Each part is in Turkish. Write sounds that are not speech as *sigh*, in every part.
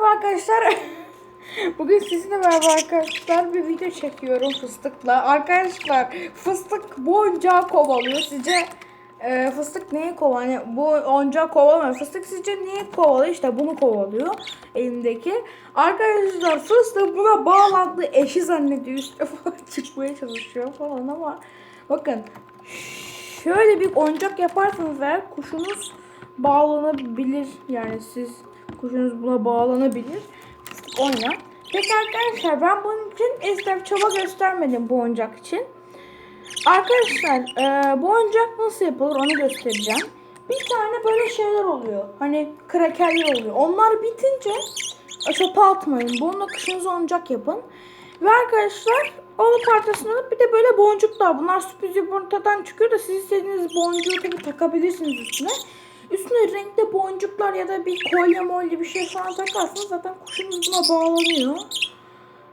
merhaba arkadaşlar. *laughs* Bugün sizinle beraber arkadaşlar bir video çekiyorum fıstıkla. Arkadaşlar fıstık bu oyuncağı kovalıyor. Sizce e, fıstık neyi kovalıyor? Bu oyuncağı kovalamıyor. Fıstık sizce neyi kovalıyor? İşte bunu kovalıyor elimdeki. Arkadaşlar fıstık buna bağlandı. Eşi zannediyor üstüne *laughs* falan çıkmaya çalışıyor falan ama bakın şöyle bir oyuncak yaparsanız eğer kuşunuz bağlanabilir. Yani siz kuşunuz buna bağlanabilir. Fıstık oyna. Peki arkadaşlar ben bunun için esnaf çaba göstermedim bu oyuncak için. Arkadaşlar e, bu oyuncak nasıl yapılır onu göstereceğim. Bir tane böyle şeyler oluyor. Hani krakerler oluyor. Onlar bitince e, çöpe atmayın. Bununla kışınıza oyuncak yapın. Ve arkadaşlar o parçasını alıp bir de böyle boncuklar. Bunlar sürpriz yumurtadan çıkıyor da siz istediğiniz boncuğu takabilirsiniz üstüne. Üstüne renkli boncuklar ya da bir kolye molye bir şey falan takarsınız zaten kuşunuz buna bağlanıyor.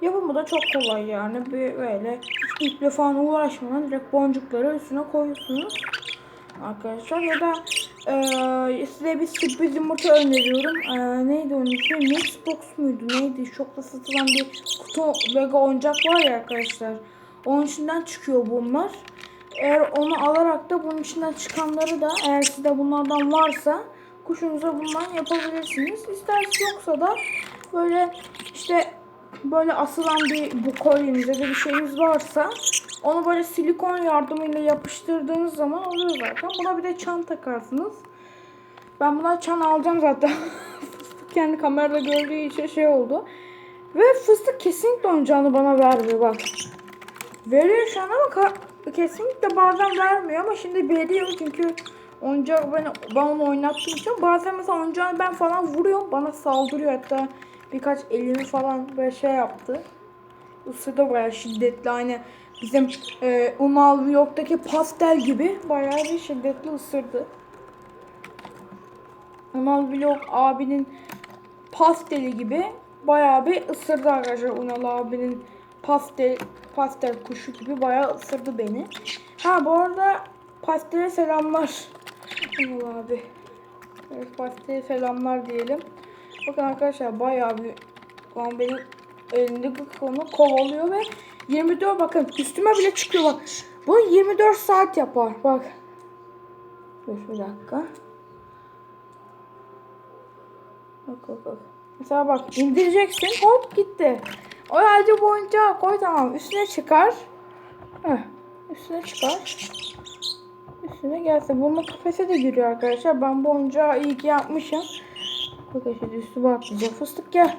Yapımı da çok kolay yani. Bir böyle hiç iple falan uğraşmadan direkt boncukları üstüne koyuyorsunuz. Arkadaşlar ya da eee size bir sürpriz yumurta öneriyorum. Eee, neydi onun ismi? Mixbox muydu? Neydi? Şokla satılan bir kutu Lego oyuncak var ya arkadaşlar. Onun içinden çıkıyor bunlar. Eğer onu alarak da bunun içinden çıkanları da eğer sizde bunlardan varsa kuşunuza bundan yapabilirsiniz. İsterseniz yoksa da böyle işte böyle asılan bir bu kolyeniz ya bir şeyiniz varsa onu böyle silikon yardımıyla yapıştırdığınız zaman oluyor zaten. Buna bir de çan takarsınız. Ben buna çan alacağım zaten. *laughs* fıstık kendi kamerada gördüğü için şey oldu. Ve fıstık kesinlikle oyuncağını bana vermiyor bak. Veriyor şu an ama kesinlikle bazen vermiyor ama şimdi veriyor çünkü oyuncağı ben, ben onu oynattığım için bazen mesela oyuncağı ben falan vuruyorum bana saldırıyor hatta birkaç elimi falan böyle şey yaptı. Isırdı bayağı şiddetli aynı bizim e, Umal Vlog'daki pastel gibi bayağı bir şiddetli ısırdı. Unal Vlog abinin pasteli gibi bayağı bir ısırdı arkadaşlar Unal abinin pastel pastel kuşu gibi bayağı ısırdı beni. Ha bu arada pastele selamlar. Unal abi. Evet pastele selamlar diyelim. Bakın arkadaşlar bayağı bir lan benim elindeki konu kovalıyor ve 24 bakın üstüme bile çıkıyor bak. Bu 24 saat yapar bak. Dur bir dakika. Bak bak bak. Mesela bak indireceksin hop gitti. O halde bu oyuncağı koy tamam üstüne çıkar. Heh, üstüne çıkar. Üstüne gelse bunun kafese de giriyor arkadaşlar. Ben bu oyuncağı iyi ki yapmışım. Bakın şimdi üstüme atlayacak. Fıstık gel.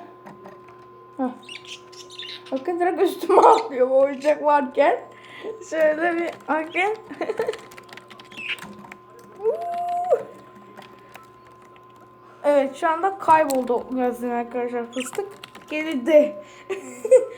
Heh. Bakın direkt üstüme atlıyor bu oyuncak varken. Şöyle bir bakın. *laughs* Evet şu anda kayboldu yazın arkadaşlar fıstık. કેવી રીતે?